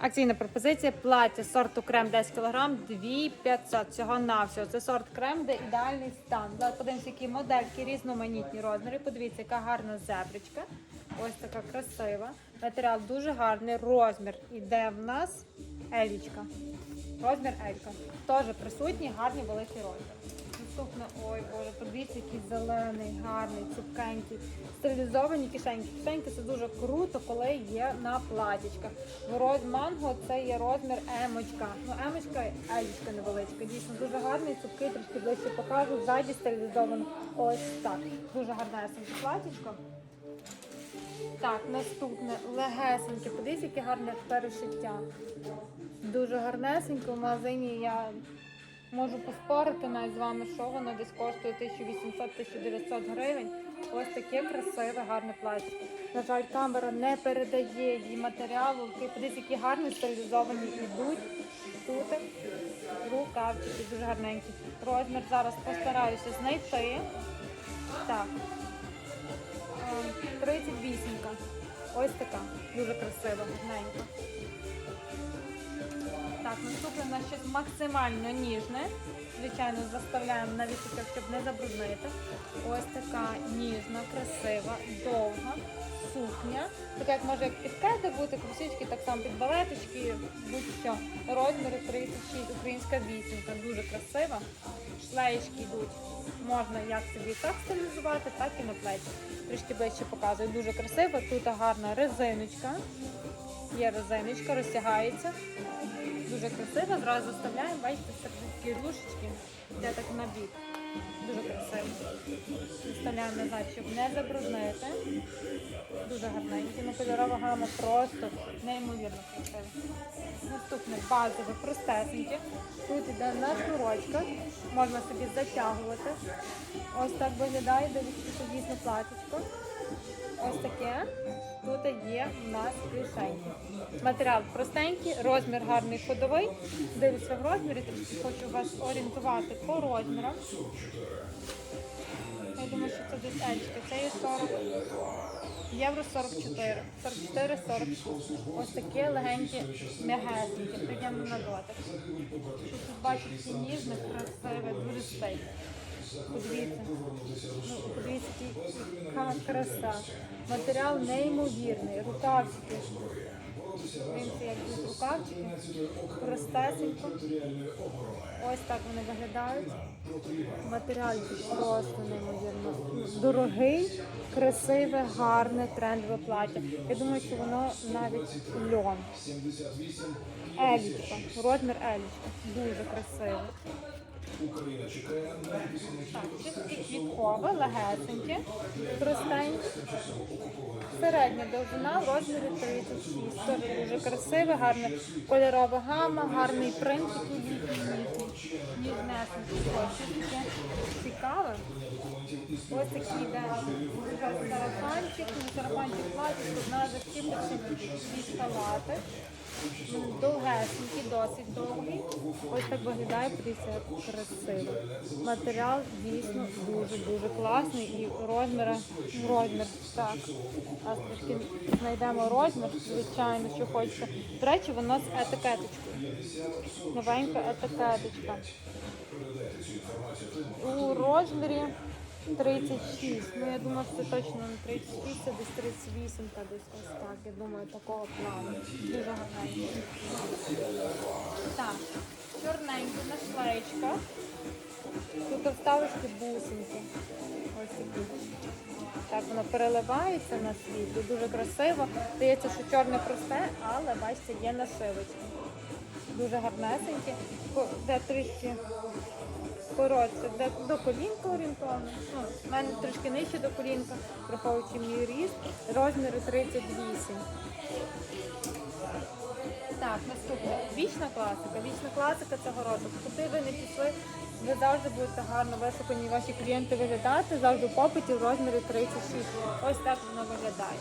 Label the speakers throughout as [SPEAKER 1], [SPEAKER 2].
[SPEAKER 1] Акційна пропозиція плаття сорту крем 10 кг 2500 всього на всього. Це сорт крем, де ідеальний стан. Зараз подивимося, які модельки, різноманітні розміри. Подивіться, яка гарна зебричка. Ось така красива. Матеріал дуже гарний. Розмір іде в нас елічка. Розмір Елька. Теж присутній, гарний великий розмір. Наступне, ой боже, подивіться, який зелений, гарний, цупкенький. Стилізовані кишеньки. Кишеньки це дуже круто, коли є на платічках. Роз манго це є розмір емочка. Ну, емочка елічка невеличка. Дійсно дуже гарний, цупкий, трішки ближче покажу. Ззаді стилізовано ось так. Дуже гарнесеньке платічко. Так, наступне легесеньке. Подивіться, яке гарне перешиття. Дуже гарнесенько. В магазині я можу поспорити навіть з вами, що воно десь коштує 1800-1900 гривень. Ось таке красиве, гарне плаття. На жаль, камера не передає її матеріалу. Подивіться, які гарні стилізовані йдуть. Тут рукавчики, дуже гарненькі. Розмір зараз постараюся знайти. Так. Ем, 38. Ось така. Дуже красива, гарненька. Наступне у щось максимально ніжне. Звичайно, заставляємо на вісиках, щоб не забруднити. Ось така ніжна, красива, довга сукня. Така як може як під бути, кросівки, так само під балеточки, будь-що. Розміри 36, українська вісімка, дуже красива. Шлеєчки йдуть. Можна як собі так стилізувати, так і на плечі. Трішки ближче показую. Дуже красиво. Тут гарна резиночка. Є резиночка, розтягається. Дуже красиво, зразу заставляємо, бачите, такі рушечки, йде так на бік. Дуже красиво. Вставляємо назад, щоб не забруднити. Дуже гарненькі. Ну, кольорова гама просто неймовірно красива. Наступне базове, простесеньке. Тут йде на шнурочках, можна собі затягувати. Ось так виглядає, дивіться, дійсно платічко. Ось таке. Тут є в нас кишеньки. Матеріал простенький, розмір гарний ходовий. Дивіться в розмірі, трішки хочу вас орієнтувати по розмірам. Я думаю, що це десь ельчики. Це є 40 євро 44. 44, 46. Ось таке легеньке, м'ягесеньке, приємно на дотик. Тут бачите, ці ніжне, красиве, дуже стейк. Подивіться. Ну, подивіться, яка краса. Матеріал неймовірний, рукавчики. Дивіться, як тут рукавчики. Простесенько. Ось так вони виглядають. Матеріал просто неймовірно. Дорогий, красиве, гарне, трендове плаття. Я думаю, що воно навіть льон. Елічка, розмір елічка. Дуже красиво.
[SPEAKER 2] Україна чекає на
[SPEAKER 1] Так, чистки квіткове, легесеньке, простеньке. Середня довжина в розмірі 36. Теж дуже красиве, гарне кольорова гама, гарний принт, який літній, ніжнесенький. Ось цікаве. Ось такий йде сарафанчик, сарафанчик платить, одна застіпочка, дві халати. Довгесенький, досить довгий. Ось так виглядає, подивіться, красиво. Матеріал дійсно дуже-дуже класний і розміри, розмір, так. А трішки знайдемо розмір, звичайно, що хочеться. До речі, воно з етикеточкою. Новенька етикеточка. У розмірі 36. Ну, я думаю, що це точно не 36, це десь 38 та десь ось так. Я думаю, такого плану. Дуже гарненько. Так, чорненькі нашлеєчка. Тут вставочки бусинки. Ось такі. Так, воно переливається на світлі, дуже красиво. Здається, що чорне просте, але бачите, є нашивочки. Дуже гарнесенькі. Де трішки коротше, де до колінка орієнтовно. Ну, в мене трошки нижче до колінка, враховуючи мій ріст, розміри 38. Так, наступне. Вічна класика. Вічна класика цього року. Куди ви не пішли, ви завжди будете гарно вишукані ваші клієнти виглядати, завжди в попиті в розмірі 36. Ось так воно виглядає.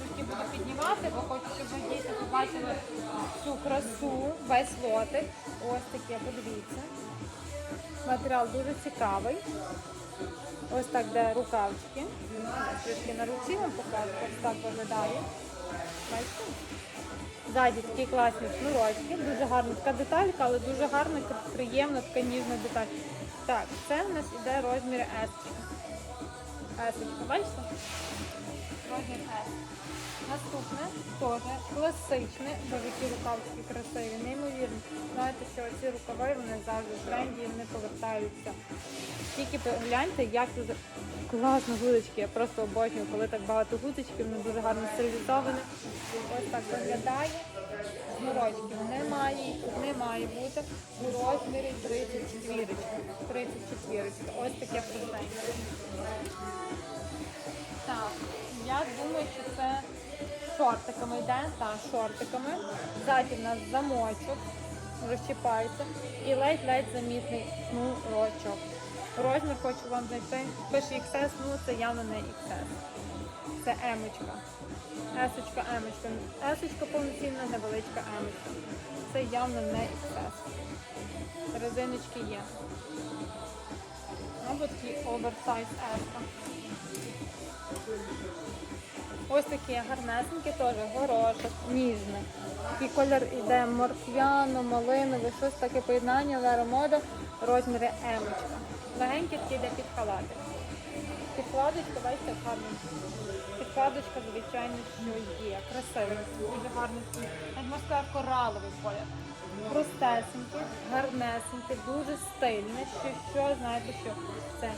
[SPEAKER 1] Тільки буду піднімати, бо хочу, щоб ви дійсно побачили цю красу, весь лотик. Ось таке, подивіться. Матеріал дуже цікавий. Ось так, де рукавчики. Трішки на руці вам покажу, ось так виглядає. Бачите? Ззаді такі класні шнурочки, дуже гарна така деталька, але дуже гарна, приємна, така ніжна деталь. Так, це в нас іде розмір S. Есочка, бачите? Розмір S. Наступне теж класичне, бо які рукавчики красиві, неймовірно. Знаєте, що ці рукави вони завжди в тренді і вони повертаються. Тільки погляньте, як тут класно гудочки. Я просто обожнюю, коли так багато гудочків, вони дуже гарно стилізовані. Ось так виглядає. Шнурочків немає, їх не має бути. У розмірі 34. 34. Ось таке простеньке. Так, я думаю, що це шортиками йде, так, шортиками. Ззаді в нас замочок, розчіпається і ледь-ледь замітний шнурочок. Розмір хочу вам знайти. Пише XS, ну це явно не XS. Це емочка. Есочка, емочка. Есочка повноцінна, невеличка емочка. Це явно не XS. Резиночки є. Або такий оверсайз еска. Ось такі гарнесенькі теж, горошок, ніжне. Такий колір іде морквяно, малиновий, щось таке поєднання, Лера мода, розміри емочка. Легенький такий йде під халатик. Підкладочка, бачите, гарно. Підкладочка, звичайно, що є. Красивий, дуже гарний. можна сказати, кораловий колір. Простесенький, гарнесенький, дуже стильний. Що, що знаєте, що це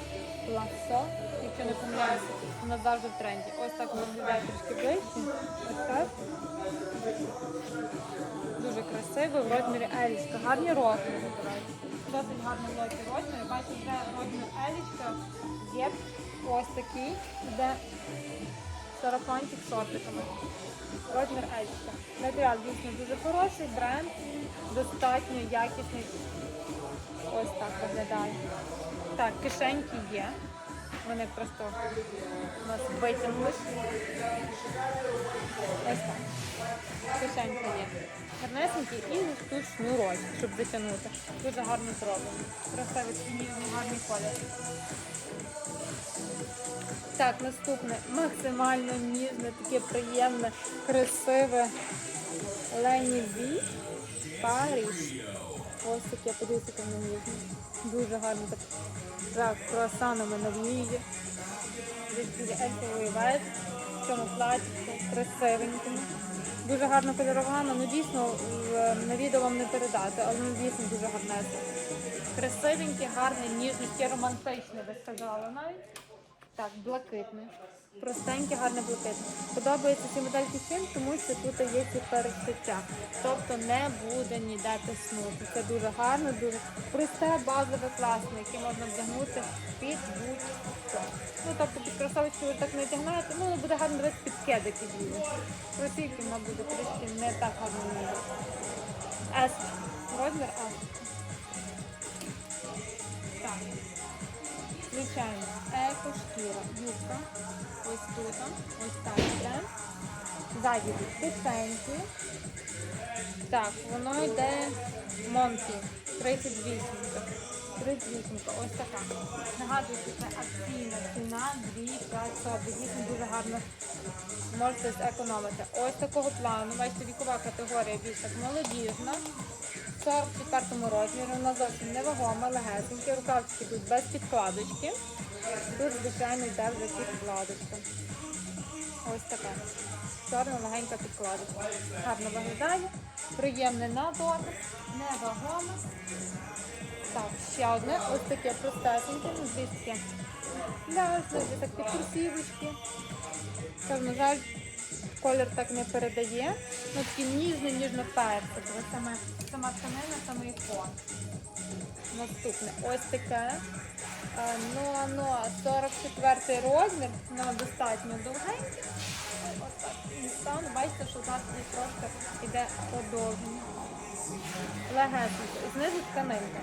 [SPEAKER 1] ласо, якщо не помиляюся, воно завжди в тренді. Ось так виглядає трішки ближче. Ось так. Дуже красивий в розмірі елічка. Гарні розміри. Досить гарний великий розмір. Бачите, вже розмір елічка є ось такий, де сарафанчик з шортиками. Розмір елічка. Матеріал дійсно дуже хороший, бренд, достатньо якісний. Ось так виглядає. Так, кишеньки є. Вони просто у нас витягнулись. Ось так. Кишенька є. Гарнесенький і тут шнурочок, щоб затягнути. Дуже гарно зроблено. Красивий ніжний, гарний колір. Так, наступне максимально ніжне, таке приємне, красиве Лені Ві Париж. Ось таке, подивіться, воно ніжне. Дуже гарно так. Так, круасанами на. Десь ельфовий вес, в цьому платічку, красивенькому. Дуже гарно кольорована, ну дійсно на відео вам не передати, але ну дійсно дуже гарнесне. Красивеньке, гарне, ніжне, таке романтичне, би сказала навіть. Так, блакитне. Простеньке, гарне блакитне. Подобаються ці модельки чим, тому що тут є ці перешиття. Тобто не буде ніде тиснути. Це дуже гарно, дуже просте, базове, класне, яке можна вдягнути під будь-що. Ну тобто під кросовочки ви так не вдягнаєте, ну воно буде гарно дивитися під кедики білі. Кросівки вона буде трішки не так гарно ніде. С. Розмір С. Так. Звичайно, еко-шкіра, юбка. Ось тут, ось так йде. Ззаді тут. Так, воно йде Монті, 38. 38, ось така. Нагадую, що це акційна ціна 2500. Дійсно дуже гарно можете зекономити. Ось такого плану, бачите, вікова категорія більш так молодіжна. В 44 розмірі, вона зовсім невагома, легесенькі, рукавчики тут без підкладочки. Тут, звичайно, йде вже підкладочка. Ось така. Чорна легенька підкладочка. Гарно виглядає, приємне на дотик, невагоме. Так, ще одне, ось таке простесеньке, ну, звідки ляжне, так під курсівочки. Це, на жаль, колір так не передає. Ну, такі ніжне, ніжно персикове, саме, сама тканина, самий фон. Наступне ось таке. Ну, ну, 44 розмір, воно достатньо довгеньке. Стан, бачите, що зараз трошки йде подовження. Легесенько. Знизу тканинка.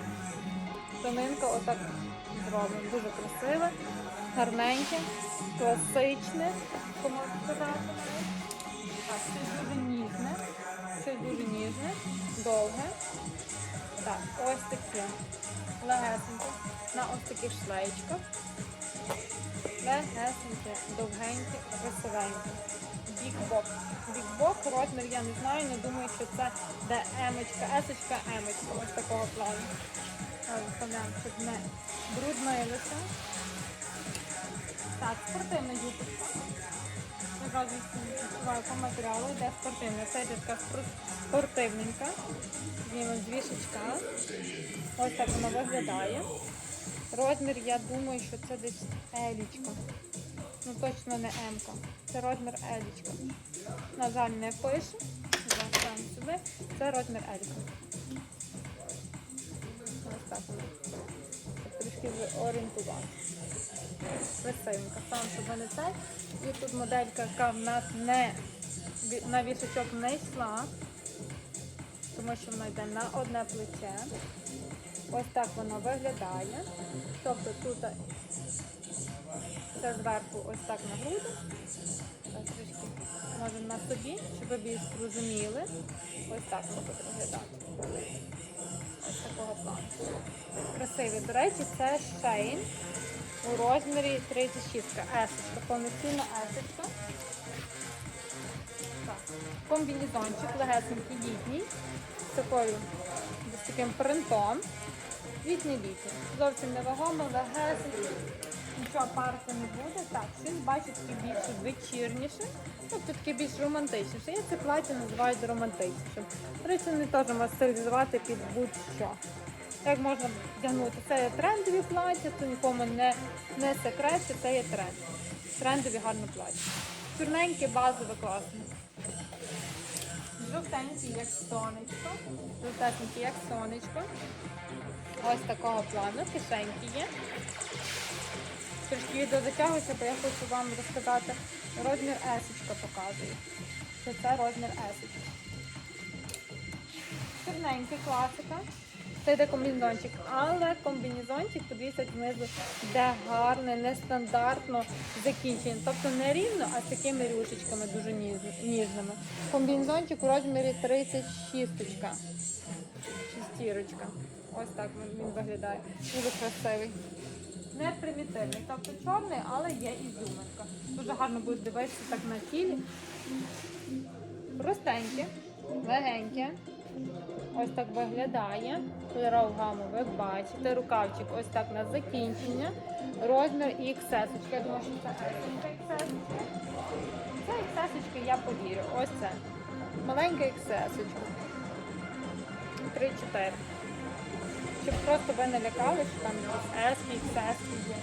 [SPEAKER 1] Тканинка отак зроблена. Дуже красиве, гарненьке, класичне, кому сказати навіть. Так, щось дуже ніжне, щось дуже ніжне, довге. Так, ось таке. Легесеньке. На ось таких шлейчках. Легесеньке, довгеньке, красивеньке. бікбок. Бікбок, розмір я не знаю, але думаю, що це де емочка, есочка, емочка. Ось такого плану. Ось, Вставляємо, щоб не бруднилося. Так, спортивна юбочка. Відчуваю по матеріалу, йде спортивна. Це йде така спортивненька. Знімемо з вішечка. Ось так вона виглядає. Розмір, я думаю, що це десь елічка. Ну точно не М-ка. Це розмір елічка. На жаль, не сюди. Це розмір еліка. Ось так Трішки орієнтувати. Красивенька. Сам, щоб вони це. І тут моделька, яка в нас не на вішачок не йшла, тому що вона йде на одне плече. Ось так воно виглядає. Тобто тут це зверху ось так на груди. Трішки може на собі, щоб ви більш зрозуміли. Ось так воно буде виглядати. Такого плану. Красивий. До речі, це шейн у розмірі 36 есочка, повноцінна есочка. Комбінізончик, легесенький літній, з такою з таким принтом. Літній літній. Зовсім невагомо, легесенький. Нічого парити не буде. Так, щось бачу таке більше вечірніше, тобто таке більш романтичніше. Я це плаття називаю романтичнішим. До речі, не теж можна стилізувати під будь-що. Як можна вдягнути? Це є трендові плаття, це нікому не, не секрет, що це є тренд. Трендові гарне плаття. Чорненьке, базове, класне. Жовтенький, як сонечко. Жовтенький, як сонечко. Ось такого плану, кишеньки є. Трішки відео затягується, бо я хочу вам розказати розмір есочка показую. Що це розмір есочка. Чорненький класика. Це йде комбінезончик, але комбінезончик, подивіться, знизу, де гарне, нестандартно закінчення. Тобто не рівно, а з такими рюшечками дуже ніжними. Комбінезончик у розмірі 36. Шестірочка. Ось так він виглядає. Дуже красивий. Не примітивний, тобто чорний, але є ізюминка. Дуже гарно буде дивитися так на тілі. Простеньке, легеньке. Ось так виглядає. Кольорову гаму ви бачите. Рукавчик ось так на закінчення. Розмір XS. Я думаю, що це XS. Це XS, я повірю. Ось це. Маленька XS. 3-4. Щоб просто ви не лякали, що там якісь S, XS є.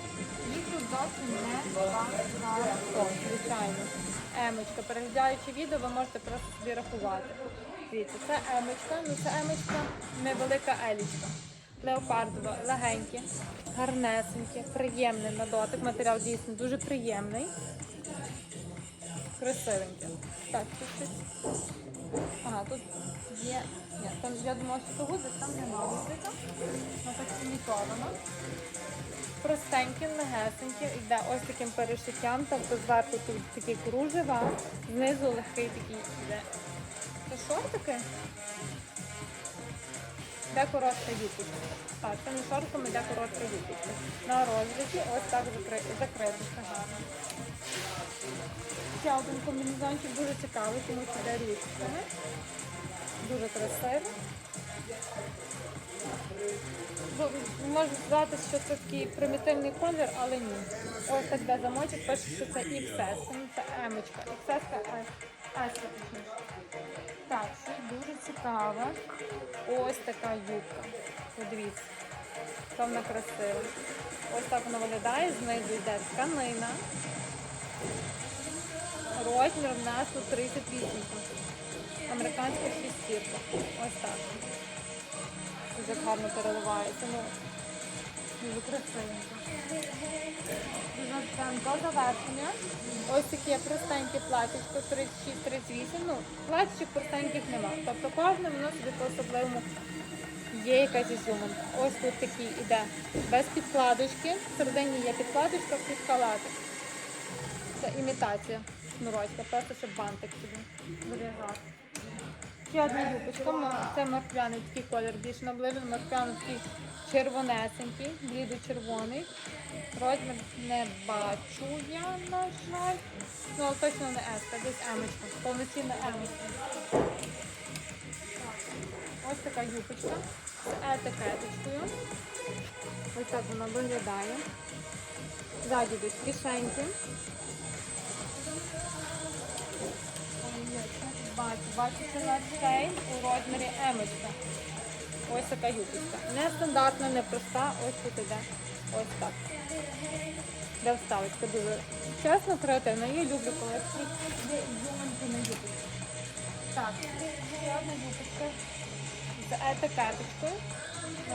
[SPEAKER 1] Їх тут зовсім не багато, звичайно. Емочка. Переглядаючи відео, ви можете просто собі рахувати. Дивіться, це емочка, ну це емочка невелика елічка. Леопардова, легеньке, гарнесеньке, приємне на дотик. Матеріал дійсно дуже приємний. Красивеньке. Так, тут щось. Ага, тут є. Ні, там я думала, що гудзик, там немає гудзика. Воно так імітовано. Простеньке, легесеньке, йде ось таким перешиттям, тобто зверху тут такі кружева, знизу легкий такий йде. Це шортики? Де коротка юбочка. Так, це не шортками, де коротка юбочка. На розрізі ось так закри... закритися гарно. Ще один комбінезончик дуже цікавий, тому що йде ручками. Дуже красивий. Можна сказати, що це такий примітивний колір, але ні. Ось так де замочок, пише, що це XS, це це емочка. XS, S, точніше. Так, що дуже цікаве. Ось така юбка. Подивіться. Яка вона красива. Ось так вона виглядає, знизу йде тканина. Розмір в нас тут 38. Американська шістірка. Ось так. Дуже гарно переливається. Ну, дуже красивенько. Дуже прям до завершення. Ось таке простеньке платічко 36-38. Ну, платічок простеньких нема. Тобто кожне воно собі по-особливому є якась ізюминка. Ось тут такий іде без підкладочки. Всередині є підкладочка під халатик. Це імітація шнурочка, просто щоб бантик собі вирігав. Ще одна юбочка, це морквяний такий колір, більш наближений, морквяний такий червонесенький, блідо-червоний. Розмір не бачу я, на жаль. Ну, але точно не еска, десь емочка. Повноцінна емочка. Ось така юбочка з етикеточкою. Ось так вона виглядає. Ззаді йдуть кишеньки. Бачу, це на цей у розмірі емочка. Ось така юбочка. Не стандартна, не проста. Ось тут іде. Ось так. Де вставочка дуже чесно, креативно. Я люблю, коли всі є на юбочці. Так, ще одна юбочка з етикеточкою.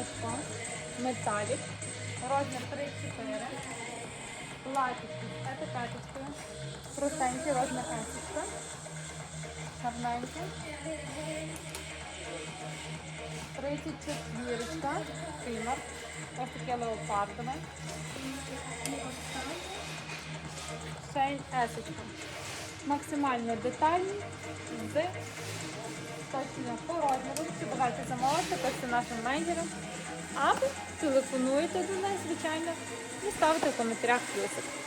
[SPEAKER 1] Ось. Металік. Розмір 34. Платічки з етикеточкою. Простенький розмір есочка. Гарненький. 34 фільмар. Ось таке леопардове. Шейн есочка. Максимально детальні з точно по розміру. Давайте замовити, пишете нашим менеджерам. Або телефонуйте до нас, звичайно, і ставте в коментарях плюсик.